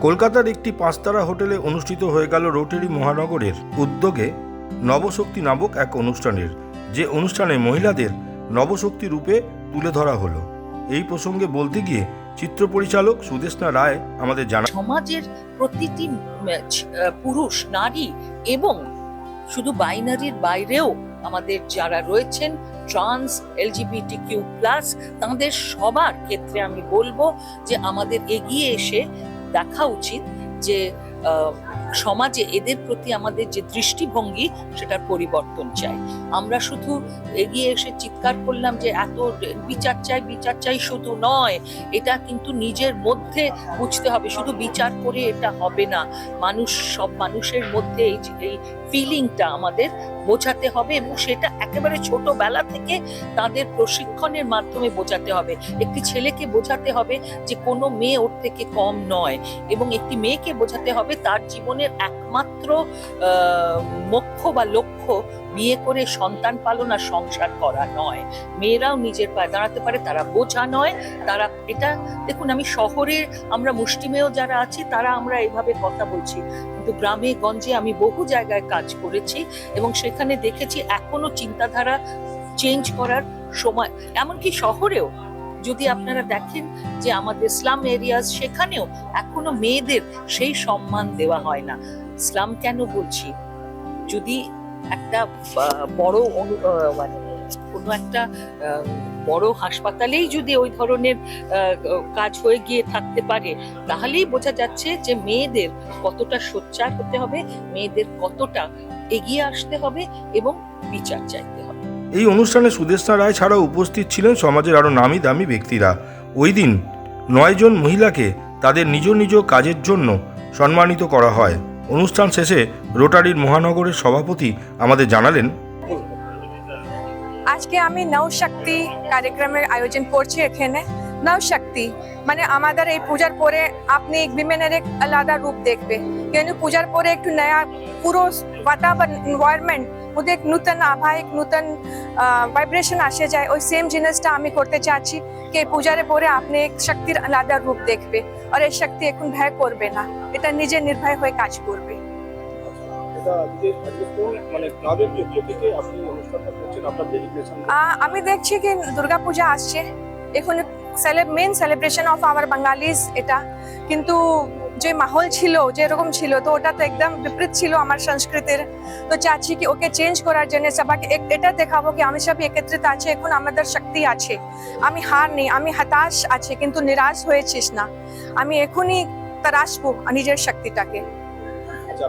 কলকাতার একটি পাঁচতারা হোটেলে অনুষ্ঠিত হয়ে গেল রোটারি মহানগরের উদ্যোগে নবশক্তি নামক এক অনুষ্ঠানের, যে অনুষ্ঠানে মহিলাদের নবশক্তি রূপে তুলে ধরা হলো। এই প্রসঙ্গে বলতে গিয়ে চিত্র পরিচালক সুদেশনা রায় আমাদের জানা সমাজের প্রতিটি পুরুষ, নারী এবং শুধু বাইনারির বাইরেও আমাদের যারা রয়েছেন, ট্রান্স এলজিবিটি কিউ প্লাস, তাদের সবার ক্ষেত্রে আমি বলব যে আমাদের এগিয়ে এসে দেখা উচিত যে সমাজে এদের প্রতি আমাদের যে দৃষ্টিভঙ্গি, সেটার পরিবর্তন চাই। আমরা শুধু এগিয়ে এসে চিৎকার করলাম যে, এত বিচার চাই বিচার চাই শুধু নয়। এটা কিন্তু নিজের মধ্যে বুঝতে হবে। শুধু বিচার করে এটা হবে না। মানুষ, সব মানুষের মধ্যে এই ফিলিংটা আমাদের বোঝাতে হবে এবং সেটা একেবারে ছোটবেলা থেকে তাদের প্রশিক্ষণের মাধ্যমে বোঝাতে হবে। একটি ছেলেকে বোঝাতে হবে যে কোনো মেয়ে ওর থেকে কম নয় এবং একটি মেয়েকে বোঝাতে হবে তার জীবনের একমাত্র মুখ্য বা লক্ষ্য বিয়ে করে সন্তান পালন আর সংসার করা নয়। মেয়েরাও নিজের পায়ে দাঁড়াতে পারে, তারা বোঝা নয়। তারা, এটা দেখুন, আমি শহরে আমরা মুষ্টিমেয় যারা আছি, তারা আমরা এভাবে কথা বলছি। কিন্তু গ্রামে, গঞ্জে আমি বহু জায়গায় কাজ করেছি এবং সেখানে দেখেছি এখনও চিন্তাধারা চেঞ্জ করার সময়। এমনকি শহরেও, যদি আপনারা দেখেন যে আমাদের স্লাম এরিয়াস সেখানেও এখনও মেয়েদের সেই সম্মান দেওয়া হয় না। স্লাম কেন বলছি? যদি একটা বড় মানে কোনো একটা বড় হাসপাতালেই যদি ওই ধরনের কাজ হয়ে গিয়ে থাকতে পারে, তাহলেই বোঝা যাচ্ছে যে মেয়েদের কতটা সোচ্চার হতে হবে, মেয়েদের কতটা এগিয়ে আসতে হবে এবং বিচার চাইতে হবে। এই অনুষ্ঠানে সুদেষ্ণা রায় ছাড়াও উপস্থিত ছিলেন সমাজের আরও নামি দামি ব্যক্তিরা। ওই দিন নয়জন মহিলাকে তাদের নিজ নিজ কাজের জন্য সম্মানিত করা হয়। অনুষ্ঠান শেষে রোটারির মহানগরের সভাপতি আমাদের জানালেন, আজকে আমি নবশক্তি কার্যক্রমের আয়োজন করছি এখানে। নবশক্তি মানে আমাদের এই পূজার পরে আপনি এক বিমেনের এক আলাদা রূপ দেখবে। কেন পূজার পরে একটু নয়া, পুরো বাতাবরণ এনভায়রনমেন্ট মধ্যে এক নূতন আভা এক নূতন ভাইব্রেশন আসে যায়। ওই সেম জিনিসটা আমি করতে চাচ্ছি কি পূজার পরে আপনি এক শক্তির আলাদা রূপ দেখবে। আর এই শক্তি এখন ভয় করবে না। এটা নিজে নির্ভয় হয়ে কাজ করবে। মানে আমি দেখছি কি দুর্গাপূজা আসছে। এখন main celebration of our Bengalis এটা। কিন্তু যে মাহল ছিল, যে এরকম ছিল, তো ওটা তো একদম বিপরীত ছিল আমার সংস্কৃতির। তো চাচ্ছি কি ওকে চেঞ্জ করার জন্য সবাইকে এটা দেখাবো কি আমি সব একত্রিত আছে, এখন আমাদের শক্তি আছে। আমি হার নেই, আমি হতাশ আছে, কিন্তু নিরাশ হয়েছিস না। আমি এখনই তারাসবো নিজের শক্তিটাকে। আচ্ছা